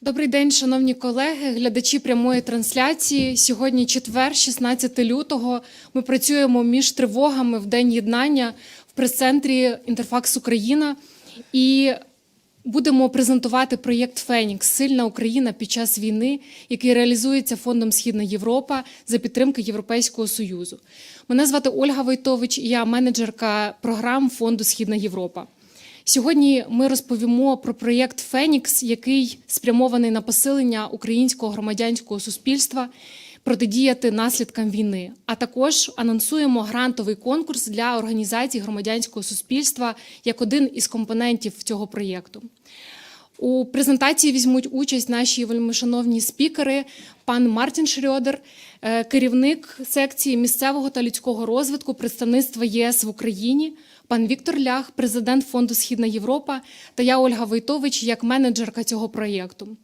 Добрий день, шановні колеги, глядачі прямої трансляції. Сьогодні четвер, 16 лютого. Ми працюємо між тривогами в день єднання в прес-центрі Інтерфакс Україна і будемо презентувати проєкт Фенікс Сильна Україна під час війни, який реалізується фондом Східна Європа за підтримки Європейського союзу. Мене звати Ольга Войтович, і я менеджерка програм фонду Східна Європа. Сьогодні ми розповімо про проєкт Фенікс, який спрямований на посилення українського громадянського суспільства, протидіяти наслідкам війни. А також анонсуємо грантовий конкурс для організацій громадянського суспільства як один із компонентів цього проєкту. У презентації візьмуть участь наші вельмишановні спікери, пан Мартін Шрьодер, е, керівник секції місцевого та людського розвитку представництва ЄС в Україні, пан Віктор Лях, президент фонду Східна Європа, та я Ольга Войтович, як менеджерка цього проєкту.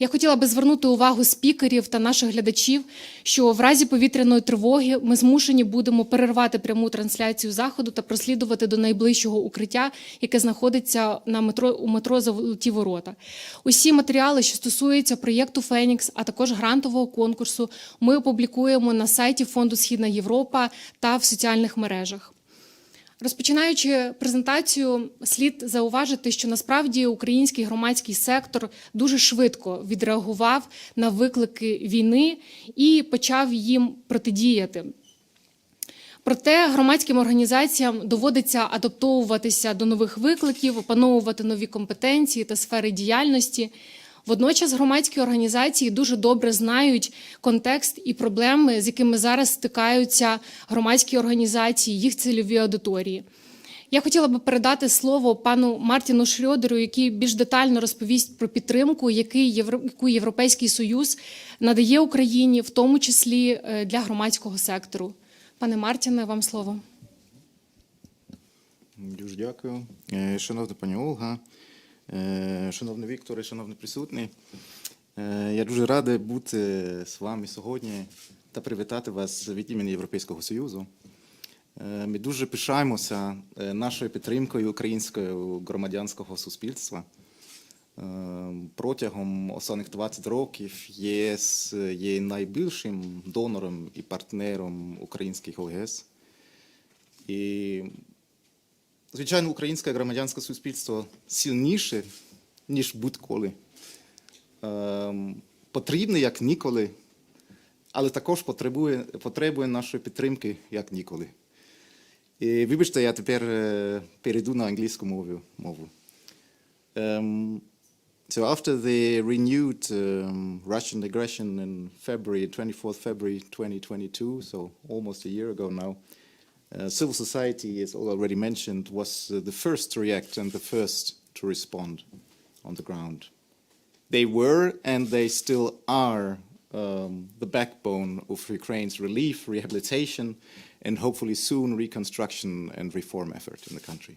Я хотіла би звернути увагу спікерів та наших глядачів, що в разі повітряної тривоги ми змушені будемо перервати пряму трансляцію заходу та прослідувати до найближчого укриття, яке знаходиться на метро у метро Золоті Ворота. Усі матеріали, що стосуються проєкту Фенікс, а також грантового конкурсу, ми опублікуємо на сайті фонду Східна Європа та в соціальних мережах. Розпочинаючи презентацію, слід зауважити, що насправді український громадський сектор дуже швидко відреагував на виклики війни і почав їм протидіяти. Проте громадським організаціям доводиться адаптовуватися до нових викликів, опановувати нові компетенції та сфери діяльності. Водночас громадські організації дуже добре знають контекст і проблеми, з якими зараз стикаються громадські організації, їх цільові аудиторії. Я хотіла би передати слово пану Мартіну Шрьодеру, який більш детально розповість про підтримку, яку Європейський Союз надає Україні, в тому числі е, для громадського сектору. Пане Мартіне, вам слово. Дуже дякую. Е, Шановна пані Ольга, е, шановний Вікторе, шановні присутні. е, Я дуже радий бути з вами сьогодні та привітати вас від імені Європейського Союзу. Е, Ми дуже пишаємося е, нашою підтримкою українського громадянського суспільства. Е, Протягом останніх 20 років ЄС є найбільшим донором і партнером українських ОГС. І Звичайно, українське громадянське суспільство сильніше, ніж будь-коли. Ем, потрібне як ніколи, але також потребує, потребує нашої підтримки як ніколи. І вибачте, я тепер е, перейду на англійську мову. мову. Um, so after the renewed um, Russian aggression in February, 24th February 2022, so almost a year ago now, uh, civil society, as already mentioned, was uh, the first to react and the first to respond on the ground. They were and they still are um, the backbone of Ukraine's relief, rehabilitation, and hopefully soon reconstruction and reform effort in the country.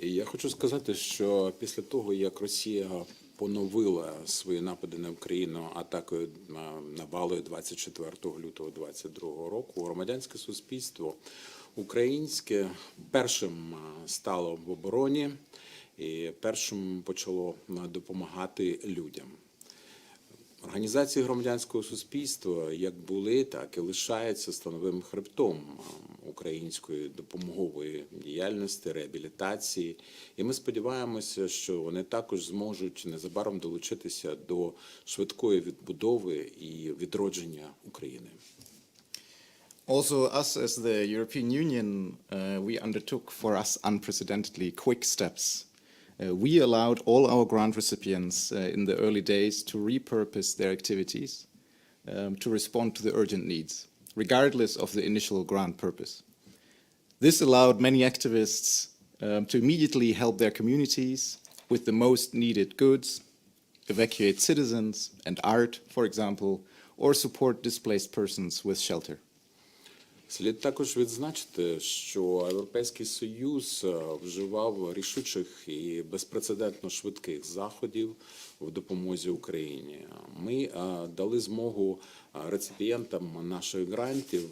І я хочу сказати, що після того, як Росія поновила свої напади на Україну атакою а, навалою 24 лютого 2022 року, громадянське суспільство українське першим стало в обороні і першим почало допомагати людям. Організації громадянського суспільства як були, так і лишаються становим хребтом української допомогової діяльності, реабілітації. І ми сподіваємося, що вони також зможуть незабаром долучитися до швидкої відбудови і відродження України. Also, us as the European Union, uh, we undertook for us unprecedentedly quick steps. Uh, we allowed all our grant recipients uh, in the early days to repurpose their activities um, to respond to the urgent needs, regardless of the initial grant purpose. This allowed many activists um, to immediately help their communities with the most needed goods, evacuate citizens and art, for example, or support displaced persons with shelter. Слід також відзначити, що Європейський Союз е, вживав рішучих і безпрецедентно швидких заходів в допомозі Україні. Ми е, дали змогу е, реципієнтам наших грантів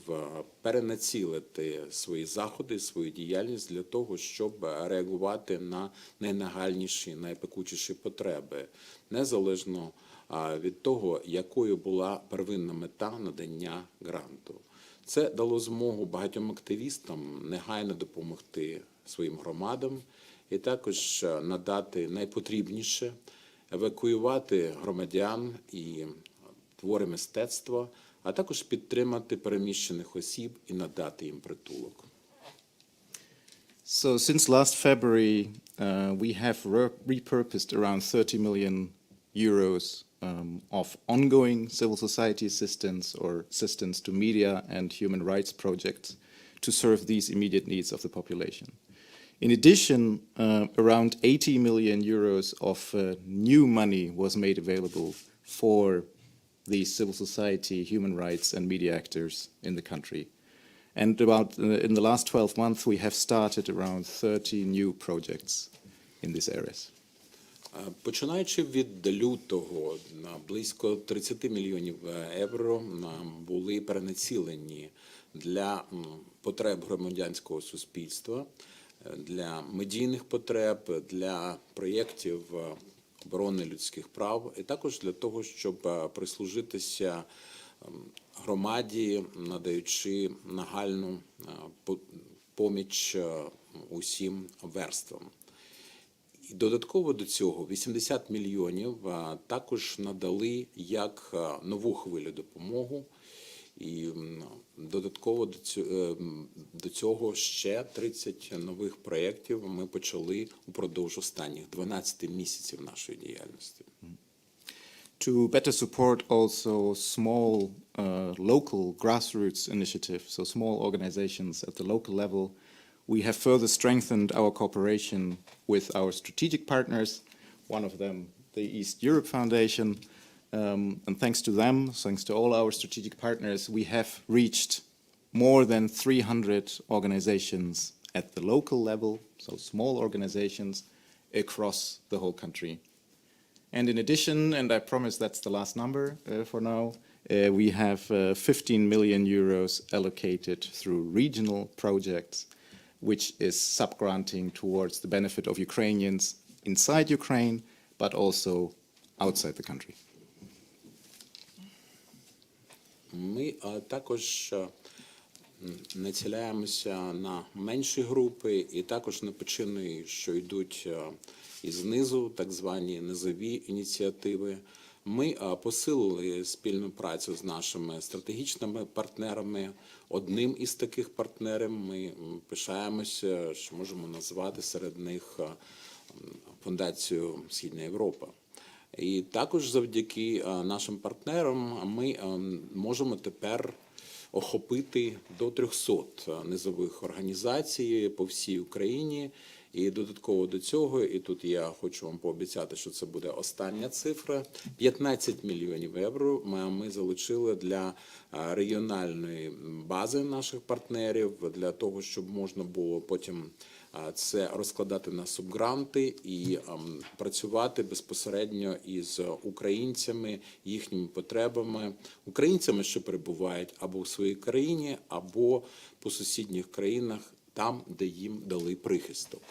перенацілити свої заходи, свою діяльність для того, щоб реагувати на найнагальніші, найпекучіші потреби, незалежно від того, якою була первинна мета надання гранту. Це дало змогу багатьом активістам негайно допомогти своїм громадам і також е, надати найпотрібніше евакуювати громадян і твори мистецтва, а також підтримати переміщених осіб і надати їм притулок. So since last February, uh, we have re- repurposed around 30 million euros um, of ongoing civil society assistance or assistance to media and human rights projects to serve these immediate needs of the population. In addition, uh, around 80 million euros of uh, new money was made available for these civil society, human rights, and media actors in the country. And about uh, in the last 12 months, we have started around 30 new projects in these areas. Починаючи від лютого, близько 30 мільйонів е, євро були перенацілені для потреб громадянського суспільства, е, для медійних потреб, для проєктів е, оборони людських прав, і також для того, щоб прислужитися громаді, надаючи нагальну поміч усім верствам. Додатково до цього 80 мільйонів також надали як нову хвилю допомогу. І додатково до цього, до цього ще 30 нових проєктів ми почали упродовж останніх 12 місяців нашої діяльності. To better support also small uh, local grassroots initiatives, so small organizations at the local level, we have further strengthened our cooperation with our strategic partners, one of them the East Europe Foundation. Um, and thanks to them, thanks to all our strategic partners, we have reached more than 300 organizations at the local level, so small organizations across the whole country. And in addition, and I promise that's the last number uh, for now, uh, we have uh, 15 million euros allocated through regional projects, which is subgranting towards the benefit of Ukrainians inside Ukraine, but also outside the country. Ми а, також націляємося на менші групи і також на почини, що йдуть а, із знизу, так звані низові ініціативи. Ми посилили спільну працю з нашими стратегічними партнерами. Одним із таких партнерів ми пишаємося, що можемо назвати серед них фундацію Східна Європа. І також завдяки е, нашим партнерам ми е, можемо тепер охопити до 300 низових організацій по всій Україні. І додатково до цього, і тут я хочу вам пообіцяти, що це буде остання цифра. 15 мільйонів євро ми, залучили для регіональної бази наших партнерів для того, щоб можна було потім це розкладати на субгранти і ем, працювати безпосередньо із українцями, їхніми потребами, українцями, що перебувають або в своїй країні, або по сусідніх країнах, там, де їм дали прихисток.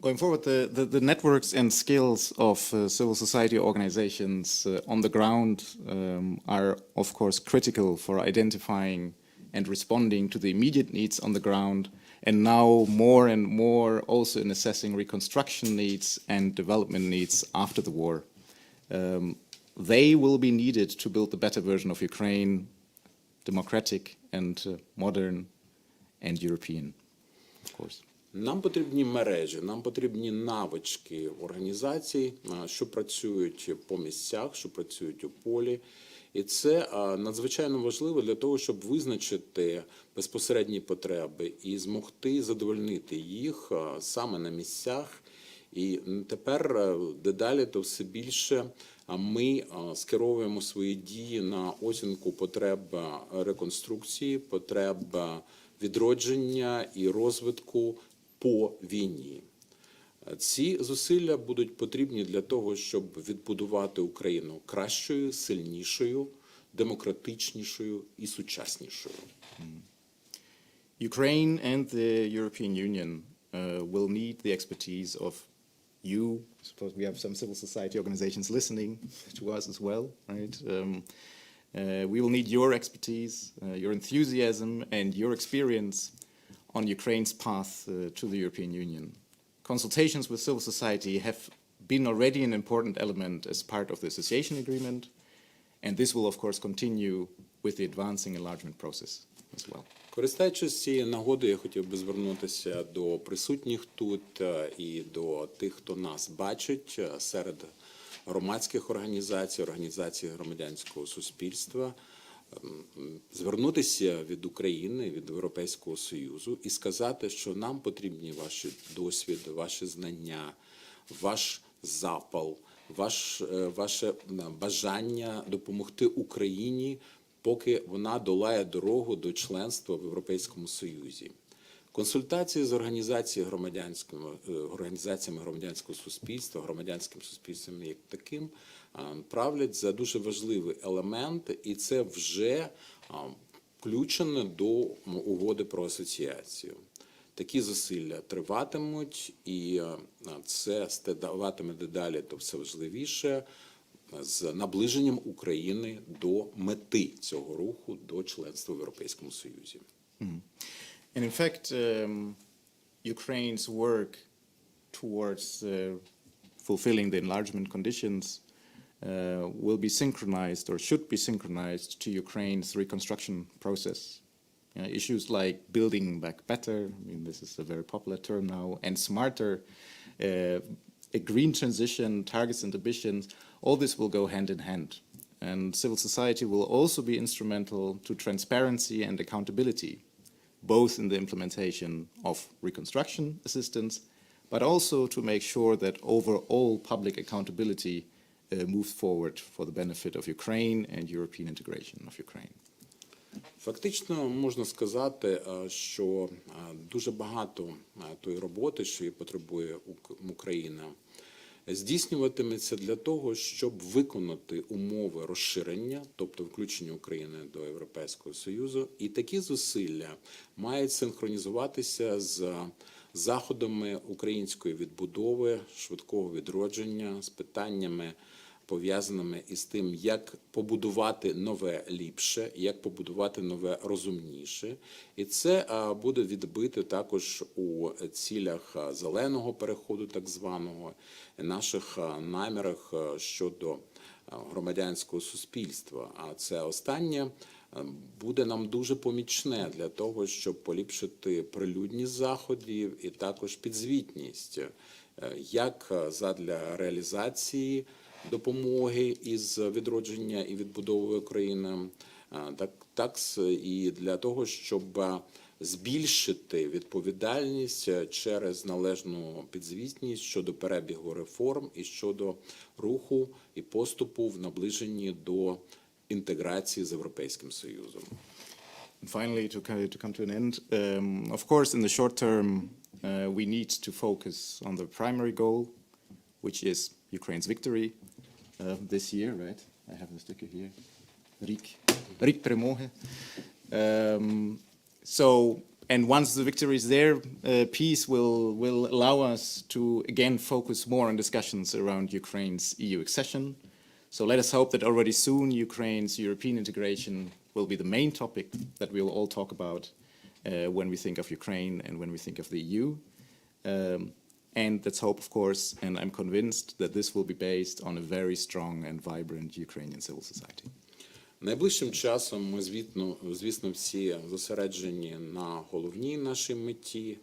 Going forward, the, the, the networks and skills of uh, civil society organizations uh, on the ground um, are, of course, critical for identifying and responding to the immediate needs on the ground, and now more and more also in assessing reconstruction needs and development needs after the war. Um, they will be needed to build a better version of Ukraine, democratic and uh, modern and European, of course. Нам потрібні мережі, нам потрібні навички організацій, що працюють по місцях, що працюють у полі. І це надзвичайно важливо для того, щоб визначити безпосередні потреби і змогти задовольнити їх саме на місцях І тепер е, дедалі то все більше ми е, скеровуємо свої дії на оцінку потреб е, реконструкції, потреб е, відродження і розвитку по війні. Ці зусилля будуть потрібні для того, щоб відбудувати Україну кращою, сильнішою, демократичнішою і сучаснішою. Ukraine and the European Union uh, will need the expertise of you. Suppose we have some civil society organizations listening to us as well, right? Um, uh, we will need your expertise, uh, your enthusiasm, and your experience on Ukraine's path uh, to the European Union. Consultations with civil society have been already an important element as part of the association agreement, and this will, of course, continue with the advancing enlargement process as well. Користуючись цією нагодою, я хотів би звернутися до присутніх тут е, і до тих, хто нас бачить е, серед громадських організацій, організацій громадянського суспільства. ем, Звернутися від України, від Європейського Союзу і сказати, що нам потрібні ваші досвід, ваші знання, ваш запал, ваш, е, ваше бажання допомогти Україні поки вона долає дорогу до членства в Європейському Союзі. Консультації з організаціями громадянського е, організаціями громадянського суспільства, громадянським суспільством як таким правлять за дуже важливий елемент, і це вже включено до угоди про асоціацію. Такі зусилля триватимуть, і це ставатиме дедалі то все важливіше з наближенням України до мети цього руху до членства в Європейському Союзі. And in fact, um, Ukraine's work towards uh, fulfilling the enlargement conditions uh, will be synchronized or should be synchronized to Ukraine's reconstruction process. Uh, issues like building back better, I mean, this is a very popular term now, and smarter, uh, a green transition, targets and ambitions, all this will go hand in hand. And civil society will also be instrumental to transparency and accountability both in the implementation of reconstruction assistance, but also to make sure that overall public accountability uh, moves forward for the benefit of Ukraine and European integration of Ukraine. Фактично можна сказати, е, що е, дуже багато е, тої роботи, що її потребує Ук- Україна, здійснюватиметься для того, щоб виконати умови розширення, тобто включення України до Європейського Союзу, і такі зусилля мають синхронізуватися з заходами української відбудови, швидкого відродження, з питаннями пов'язаними із тим, як побудувати нове ліпше, як побудувати нове розумніше, і це буде відбито також у цілях зеленого переходу, так званого, наших намірах щодо громадянського суспільства. А це останнє буде нам дуже помічне для того, щоб поліпшити прилюдність заходів і також підзвітність, е, як задля реалізації допомоги із відродження і відбудови України, так, так і для того, щоб збільшити відповідальність е, через належну підзвітність щодо перебігу реформ і щодо руху і поступу в наближенні до інтеграції з Європейським Союзом. And finally, to, to come to an end, um, of course, in the short term, uh, we need to focus on the primary goal, which is Ukraine's victory um, this year, right? I have the sticker here. Riek, Riek Premoge. Um, so, and once the victory is there, uh, peace will, will allow us to again focus more on discussions around Ukraine's EU accession. So let us hope that already soon Ukraine's European integration will be the main topic that we will all talk about uh, when we think of Ukraine and when we think of the EU. Um, ehm, and let's hope, of course, and I'm convinced that this will be based on a very strong and vibrant Ukrainian civil society. Найближчим часом ми звітно, звісно, всі зосереджені на головній нашій меті.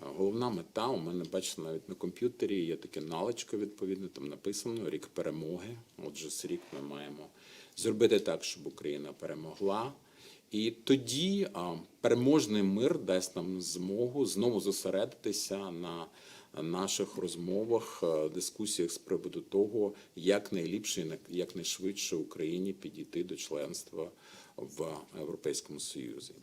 Головна мета у мене бачите, навіть на комп'ютері є таке налочко відповідне, там написано рік перемоги. Отже, з рік ми маємо зробити так, щоб Україна перемогла. І тоді переможний мир дасть нам змогу знову зосередитися на наших розмовах, е, дискусіях з приводу того, як найліпше і як найшвидше Україні підійти до членства в Європейському Союзі.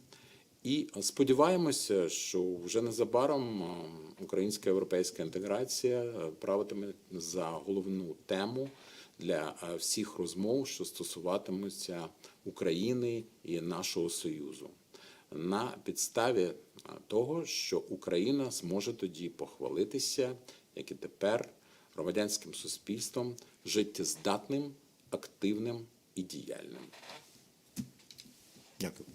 І сподіваємося, що вже незабаром е, українська європейська інтеграція е, правитиме за головну тему для е, всіх розмов, що стосуватимуться України і нашого союзу, на підставі того, що Україна зможе тоді похвалитися, як і тепер, громадянським суспільством, життєздатним, активним і діяльним. Дякую.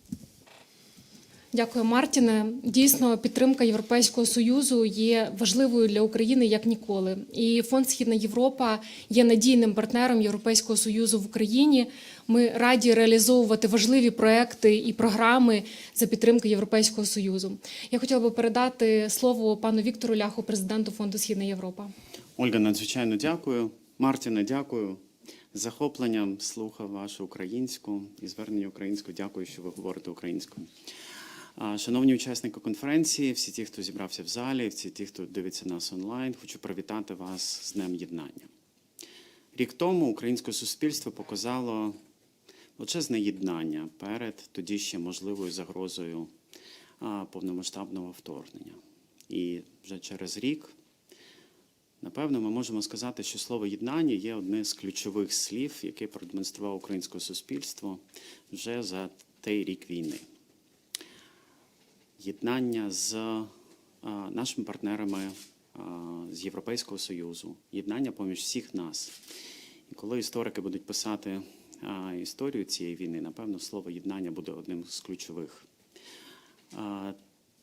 Дякую, Мартіне. Дійсно, підтримка Європейського союзу є важливою для України як ніколи. І фонд Східна Європа є надійним партнером Європейського союзу в Україні. Ми раді реалізовувати важливі проекти і програми за підтримки Європейського союзу. Я хотіла би передати слово пану Віктору Ляху, президенту фонду Східна Європа. Ольга, надзвичайно дякую. Мартіне, дякую. Захопленням слухав вашу українську і звернення українською. Дякую, що ви говорите українською. Шановні учасники конференції, всі ті, хто зібрався в залі, всі ті, хто дивиться нас онлайн, хочу привітати вас з Днем Єднання. Рік тому українське суспільство показало величезне єднання перед тоді ще можливою загрозою повномасштабного вторгнення. І вже через рік Напевно, ми можемо сказати, що слово єднання є одне з ключових слів, яке продемонструвало українське суспільство вже за той рік війни. Єднання з нашими партнерами з Європейського Союзу, єднання поміж всіх нас. І коли історики будуть писати історію цієї війни, напевно, слово єднання буде одним з ключових.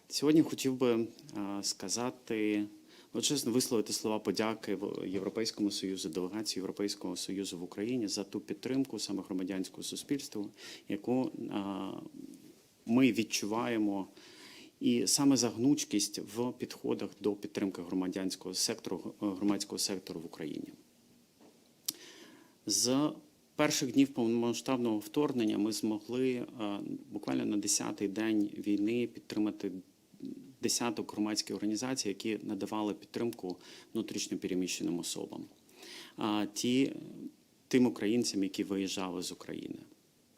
Сьогодні хотів би сказати, величезно висловити слова подяки Європейському Союзу, делегації Європейського Союзу в Україні за ту підтримку саме громадянського суспільства, яку ми відчуваємо, і саме за гнучкість в підходах до підтримки громадянського сектору, громадського сектору в Україні. З перших днів повномасштабного вторгнення ми змогли е, буквально на 10-й день війни підтримати десяток громадських організацій, які надавали підтримку внутрішньо переміщеним особам, ті тим українцям, які виїжджали з України.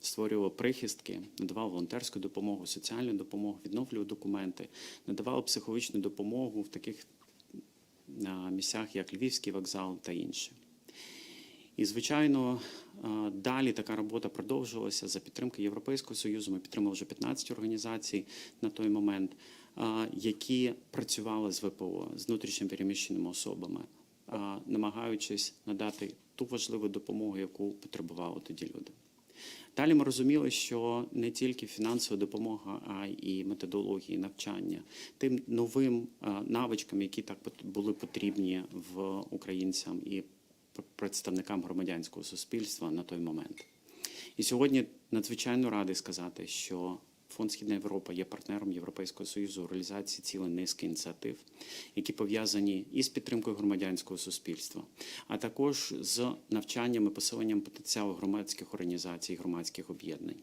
Створювали прихистки, надавали волонтерську допомогу, соціальну допомогу, відновлювали документи, надавали психологічну допомогу в таких місцях, як Львівський вокзал та інші. І, звичайно, далі така робота продовжувалася за підтримки Європейського Союзу. Ми підтримали вже 15 організацій на той момент, які працювали з ВПО, з внутрішньо переміщеними особами, намагаючись надати ту важливу допомогу, яку потребували тоді люди. Далі ми розуміли, що не тільки фінансова допомога, а й методології навчання тим новим навичкам, які так були потрібні в українцям і представникам громадянського суспільства на той момент. І сьогодні надзвичайно радий сказати, що Фонд Східна Європа є партнером Європейського Союзу у реалізації цілої низки ініціатив, які пов'язані із підтримкою громадянського суспільства, а також з навчанням і посиленням потенціалу громадських організацій, громадських об'єднань.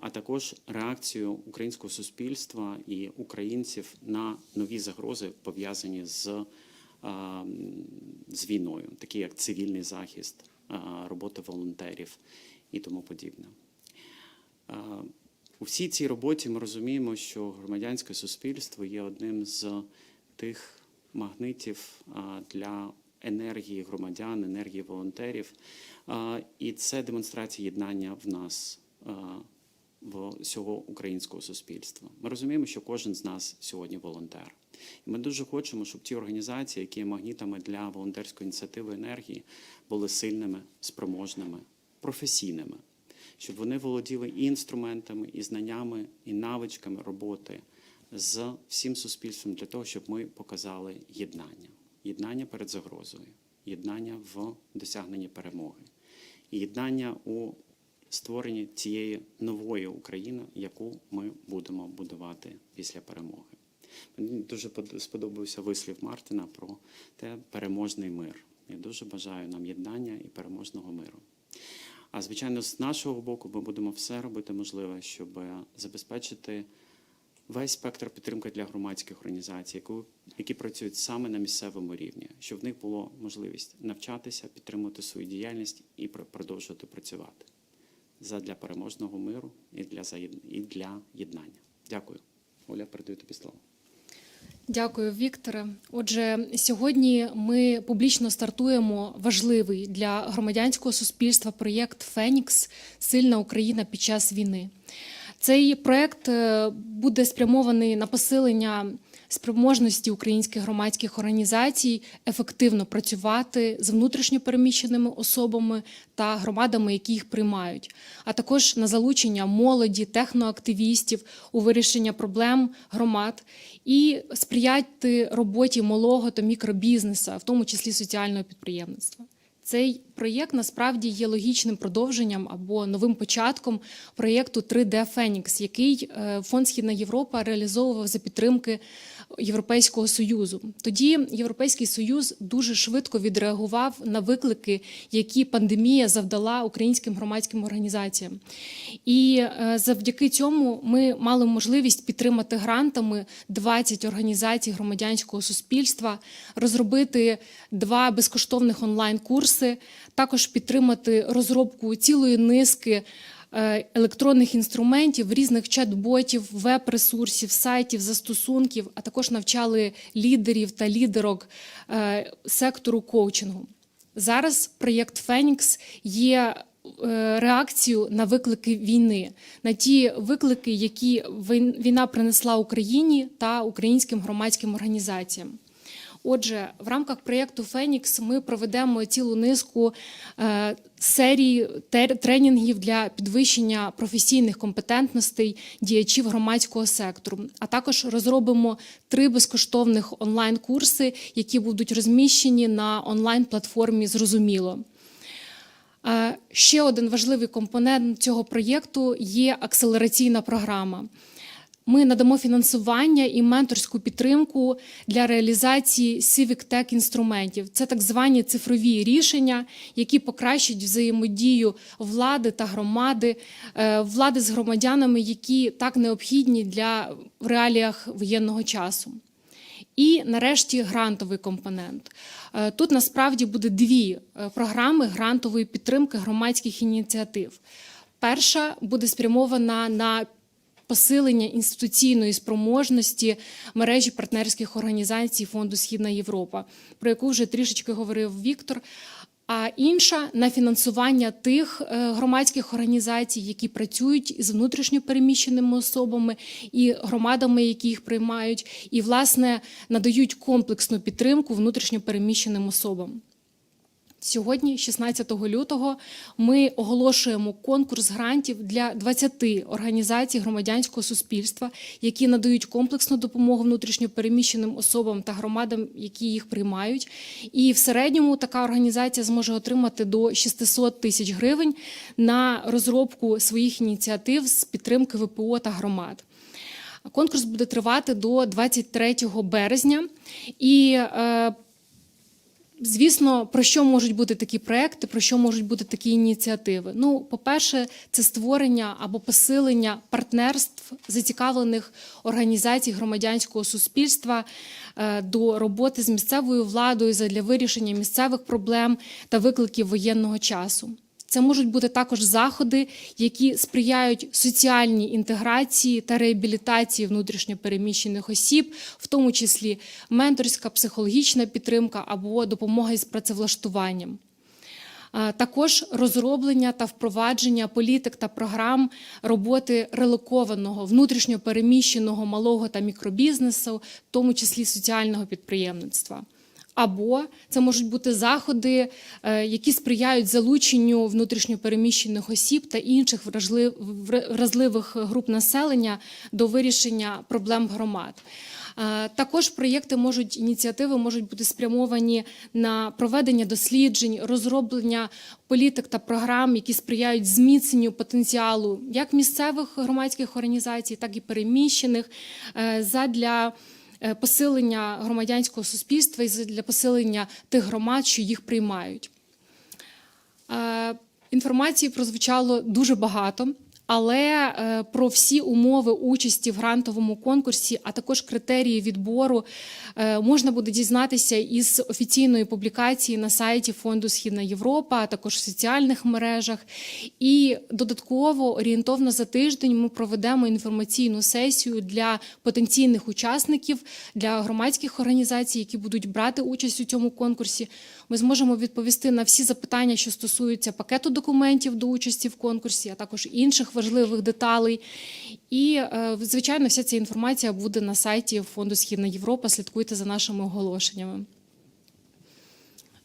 А також реакцію українського суспільства і українців на нові загрози, пов'язані з, з війною, такі як цивільний захист, робота волонтерів і тому подібне. У всій цій роботі ми розуміємо, що громадянське суспільство є одним з тих магнитів для енергії громадян, енергії волонтерів. І це демонстрація єднання в нас в всього українського суспільства. Ми розуміємо, що кожен з нас сьогодні волонтер. І ми дуже хочемо, щоб ті організації, які є магнітами для волонтерської ініціативи енергії, були сильними, спроможними, професійними, щоб вони володіли і інструментами, і знаннями, і навичками роботи з всім суспільством для того, щоб ми показали єднання, єднання перед загрозою, єднання в досягненні перемоги, і єднання у створенні цієї нової України, яку ми будемо будувати після перемоги. Мені дуже сподобався вислів Мартина про те переможний мир. Я дуже бажаю нам єднання і переможного миру. А звичайно, з нашого боку ми будемо все робити можливе, щоб забезпечити весь спектр підтримки для громадських організацій, які працюють саме на місцевому рівні, щоб в них було можливість навчатися, підтримувати свою діяльність і пр- продовжувати працювати задля переможного миру і для єднання. Дякую. Оля, передаю тобі слово. Дякую, Вікторе. Отже, сьогодні ми публічно стартуємо важливий для громадянського суспільства проєкт Фенікс Сильна Україна під час війни. Цей проєкт е, буде спрямований на посилення спроможності українських громадських організацій ефективно працювати з внутрішньо переміщеними особами та громадами, які їх приймають, а також на залучення молоді, техноактивістів у вирішення проблем громад і сприяти роботі малого та мікробізнесу, в тому числі соціального підприємництва. Цей проєкт насправді є логічним продовженням або новим початком проєкту 3D Фенікс, який е, фонд Східна Європа реалізовував за підтримки Європейського союзу. Тоді Європейський союз дуже швидко відреагував на виклики, які пандемія завдала українським громадським організаціям. І е, завдяки цьому ми мали можливість підтримати грантами 20 організацій громадянського суспільства, розробити два безкоштовних онлайн-курси, також підтримати розробку цілої низки електронних інструментів, різних чат-ботів, веб-ресурсів, сайтів, застосунків, а також навчали лідерів та лідерок е, сектору коучингу. Зараз проєкт Фенікс є е, реакцією на виклики війни, на ті виклики, які війна принесла Україні та українським громадським організаціям. Отже, в рамках проєкту Фенікс ми проведемо цілу низку е, серій тренінгів для підвищення професійних компетентностей діячів громадського сектору, а також розробимо три безкоштовних онлайн-курси, які будуть розміщені на онлайн-платформі Зрозуміло. Е, Ще один важливий компонент цього проєкту є акселераційна програма. Ми надамо фінансування і менторську підтримку для реалізації civic tech інструментів. Це так звані цифрові рішення, які покращать взаємодію влади та громади, е, влади з громадянами, які так необхідні для в реаліях воєнного часу. І нарешті грантовий компонент. Е, Тут насправді буде дві е, програми грантової підтримки громадських ініціатив. Перша буде спрямована на посилення інституційної спроможності мережі партнерських організацій фонду Східна Європа, про яку вже трішечки говорив Віктор. А інша на фінансування тих е, громадських організацій, які працюють з внутрішньо переміщеними особами і громадами, які їх приймають, і власне надають комплексну підтримку внутрішньо переміщеним особам. Сьогодні, 16 лютого, ми оголошуємо конкурс грантів для 20 організацій громадянського суспільства, які надають комплексну допомогу внутрішньо переміщеним особам та громадам, які їх приймають. І в середньому така організація зможе отримати до 600 тисяч гривень на розробку своїх ініціатив з підтримки ВПО та громад. Конкурс буде тривати до 23 березня. І е, Звісно, про що можуть бути такі проекти, про що можуть бути такі ініціативи? Ну, по-перше, це створення або посилення партнерств зацікавлених організацій громадянського суспільства е, до роботи з місцевою владою для вирішення місцевих проблем та викликів воєнного часу. Це можуть бути також заходи, які сприяють соціальній інтеграції та реабілітації внутрішньопереміщених осіб, в тому числі менторська психологічна підтримка або допомога із працевлаштуванням. Також розроблення та впровадження політик та програм роботи релокованого внутрішньопереміщеного малого та мікробізнесу, в тому числі соціального підприємництва. Або це можуть бути заходи, е, які сприяють залученню внутрішньопереміщених осіб та інших вразливих груп населення до вирішення проблем громад. Е, Також проєкти можуть ініціативи можуть бути спрямовані на проведення досліджень, розроблення політик та програм, які сприяють зміцненню потенціалу як місцевих громадських організацій, так і переміщених е, задля посилення громадянського суспільства і для посилення тих громад, що їх приймають. Е, Інформації прозвучало дуже багато, Але е, про всі умови участі в грантовому конкурсі, а також критерії відбору, е, можна буде дізнатися із офіційної публікації на сайті фонду Східна Європа, а також в соціальних мережах. І додатково орієнтовно за тиждень ми проведемо інформаційну сесію для потенційних учасників, для громадських організацій, які будуть брати участь у цьому конкурсі. Ми зможемо відповісти на всі запитання, що стосуються пакету документів до участі в конкурсі, а також інших важливих деталей. І, е, звичайно, вся ця інформація буде на сайті фонду Східна Європа. Слідкуйте за нашими оголошеннями.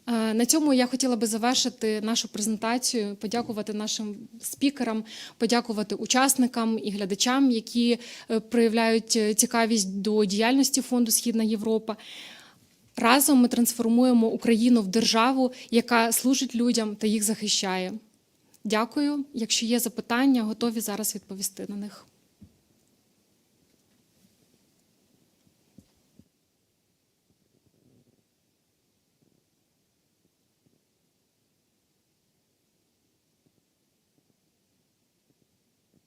Е, На цьому я хотіла би завершити нашу презентацію, подякувати нашим спікерам, подякувати учасникам і глядачам, які е, проявляють цікавість до діяльності фонду Східна Європа. Разом ми трансформуємо Україну в державу, яка служить людям та їх захищає. Дякую. Якщо є запитання, готові зараз відповісти на них.